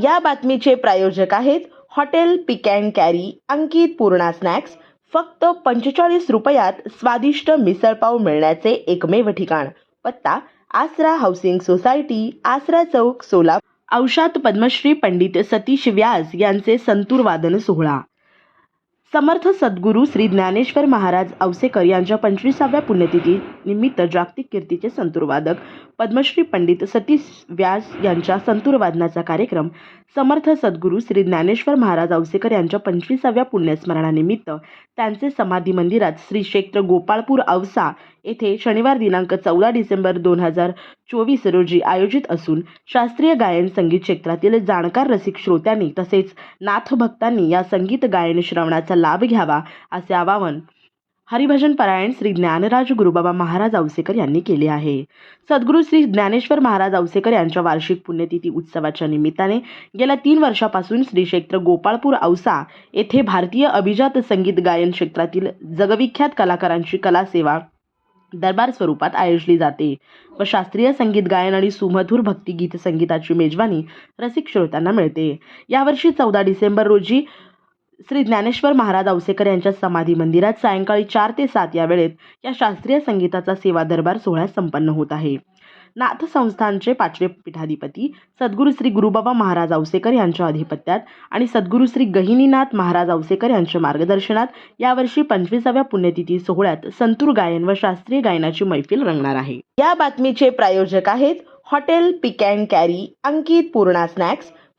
या बातमीचे प्रायोजक आहेत hotel pick and carry Ankit Purna snacks. फक्त पंचेचाळीस रुपयात स्वादिष्ट मिसळपाव मिळण्याचे एकमेव ठिकाण. पत्ता आसरा हाऊसिंग सोसायटी आसरा चौक सोलापूर. औषात पद्मश्री पंडित सतीश व्यास यांचे संतूर वादन सोहळा. समर्थ सद्गुरू श्री ज्ञानेश्वर महाराज औसेकर यांच्या पंचवीसाव्या पुण्यतिथी निमित्त जागतिक कीर्तीचे संतूरवादक पद्मश्री पंडित सतीश व्यास यांच्या संतुरवादनाचा कार्यक्रम समर्थ सद्गुरू श्री ज्ञानेश्वर महाराज औसेकर यांच्या पंचवीसाव्या पुण्यस्मरणानिमित्त त्यांचे समाधी मंदिरात श्री क्षेत्र गोपाळपूर औसा येथे शनिवार दिनांक चौदा डिसेंबर दोन हजार चोवीस रोजी आयोजित असून शास्त्रीय गायन संगीत क्षेत्रातील जाणकार रसिक श्रोत्यांनी तसेच नाथभक्तांनी या संगीत गायन श्रवणाचा लाभ घ्यावा असे आवाहन हरिभजन परायण श्री ज्ञानराज गुरुबाबा महाराज औसेकर यांनी केले आहे. सद्गुरू श्री ज्ञानेश्वर महाराज औसेकर यांच्या वार्षिक पुण्यतिथी उत्सवाच्या निमित्ताने गेल्या तीन वर्षापासून श्री क्षेत्र गोपाळपूर औसा येथे भारतीय अभिजात संगीत गायन क्षेत्रातील जगविख्यात कलाकारांची कलासेवा दरबार स्वरूपात आयोजली जाते व शास्त्रीय संगीत गायन आणि सुमधुर भक्तिगीत संगीताची मेजवानी रसिक श्रोत्यांना मिळते. यावर्षी चौदा डिसेंबर रोजी श्री ज्ञानेश्वर महाराज औसेकर यांच्या समाधी मंदिरात सायंकाळी चार ते सात या वेळेत या शास्त्रीय संगीताचा सेवा दरबार सोहळा संपन्न होत आहे. नाथ संस्थानचे पाचवे पीठाधिपती सद्गुरू श्री गुरुबाबा महाराज औसेकर यांच्या अधिपत्यात आणि सद्गुरू श्री गहिनीनाथ महाराज औसेकर यांच्या मार्गदर्शनात यावर्षी पंचवीसाव्या पुण्यतिथी सोहळ्यात संतूर गायन व शास्त्रीय गायनाची मैफिल रंगणार आहे. या बातमीचे प्रायोजक आहेत hotel pick and carry Ankit Purna snacks